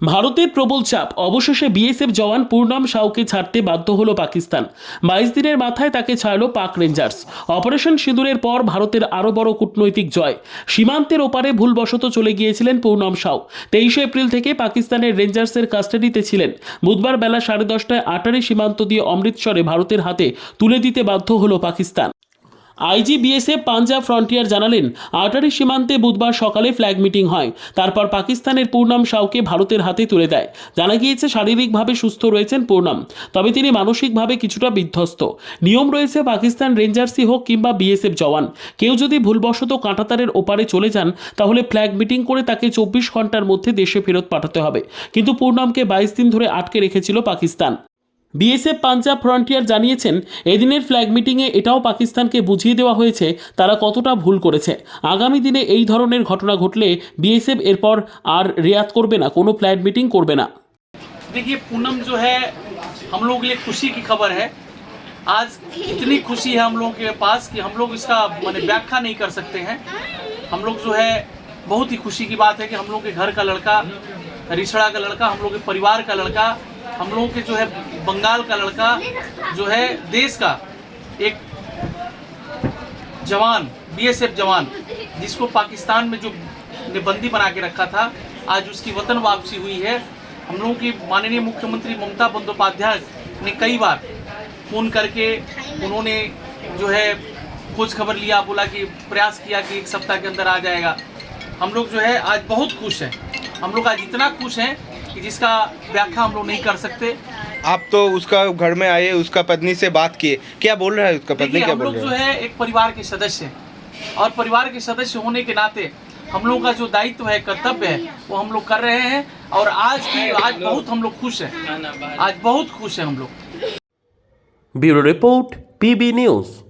ভারতের প্রবল চাপ। অবশেষে বিএসএফ জওয়ান পূর্ণাম সাউকে ছাড়তে বাধ্য হলো পাকিস্তান। বাইশ দিনের মাথায় তাকে ছাড়ল পাক রেঞ্জার্স। অপারেশন সিঁদুরের পর ভারতের আরও বড় কূটনৈতিক জয়। সীমান্তের ওপারে ভুলবশত চলে গিয়েছিলেন পূর্ণাম সাউ। তেইশে এপ্রিল থেকে পাকিস্তানের রেঞ্জার্সের কাস্টাডিতে ছিলেন। বুধবার বেলা সাড়ে দশটায় আটারি সীমান্ত দিয়ে অমৃতসরে ভারতের হাতে তুলে দিতে বাধ্য হলো Pakistan. IG BSF Punjab frontier জানালেন আটারি সীমান্তে বুধবার সকালে ফ্ল্যাগ মিটিং হয়। তারপর পাকিস্তানের পূর্ণাম সাউকে ভারতের হাতে তুলে দেয়। জানা গিয়েছে, শারীরিকভাবে সুস্থ রয়েছেন পূর্ণাম, তবে তিনি মানসিকভাবে কিছুটা বিধ্বস্ত। নিয়ম রয়েছে, পাকিস্তান রেঞ্জার্সই হোক কিংবা বিএসএফ জওয়ান, কেউ যদি ভুলবশত কাঁটাতারের ওপারে চলে যান, তাহলে ফ্ল্যাগ মিটিং করে তাকে চব্বিশ ঘণ্টার মধ্যে দেশে ফেরত পাঠাতে হবে। কিন্তু পূর্ণামকে বাইশ দিন ধরে আটকে রেখেছিল পাকিস্তান। বিএসএফ পাঞ্জাব ফ্রন্টিয়ার জানিয়েছেন এদিনের ফ্ল্যাগ মিটিংয়ে এটাও পাকিস্তানকে বুঝিয়ে দেওয়া হয়েছে তারা কতটা ভুল করেছে আগামী দিনে এই ধরনের ঘটনা ঘটলে বিএসএফ এরপর আর রেয়াত করবে না কোনো ফ্ল্যাগ মিটিং করবে না देखिए पूनम जो है हम लोगों के लिए खुशी की खबर है आज इतनी खुशी है हम लोगों के पास कि हम लोग इसका मैंने व्याख्या नहीं कर सकते हैं हम लोग जो है बहुत ही खुशी की बात है कि हम लोग के घर का लड़का रिसड़ा का लड़का हम लोग के परिवार का लड़का हम लोगों के जो है बंगाल का लड़का जो है देश का एक जवान बीएसएफ जवान, जिसको पाकिस्तान में जो ने बंदी बना के रखा था, आज उसकी वतन वापसी हुई है। हम लोगों की माननीय मुख्यमंत्री ममता बंदोपाध्याय ने कई बार फ़ोन करके उन्होंने जो है खोज खबर लिया, बोला कि प्रयास किया कि एक सप्ताह के अंदर आ जाएगा। हम लोग जो है आज बहुत खुश हैं। हम लोग आज इतना खुश हैं जिसका व्याख्या हम लोग नहीं कर सकते। आप तो उसका घर में आए उसका पत्नी से बात किए। क्या बोल रहा है उसका पत्नी? क्या बोल रहा है जो है? एक परिवार के सदस्य हैं। और परिवार के सदस्य होने के नाते हम लोग का जो दायित्व है कर्तव्य है वो हम लोग कर रहे हैं। और आज की आज बहुत हम लोग खुश हैं। आज बहुत खुश हैं हम लोग। Bureau report PB news.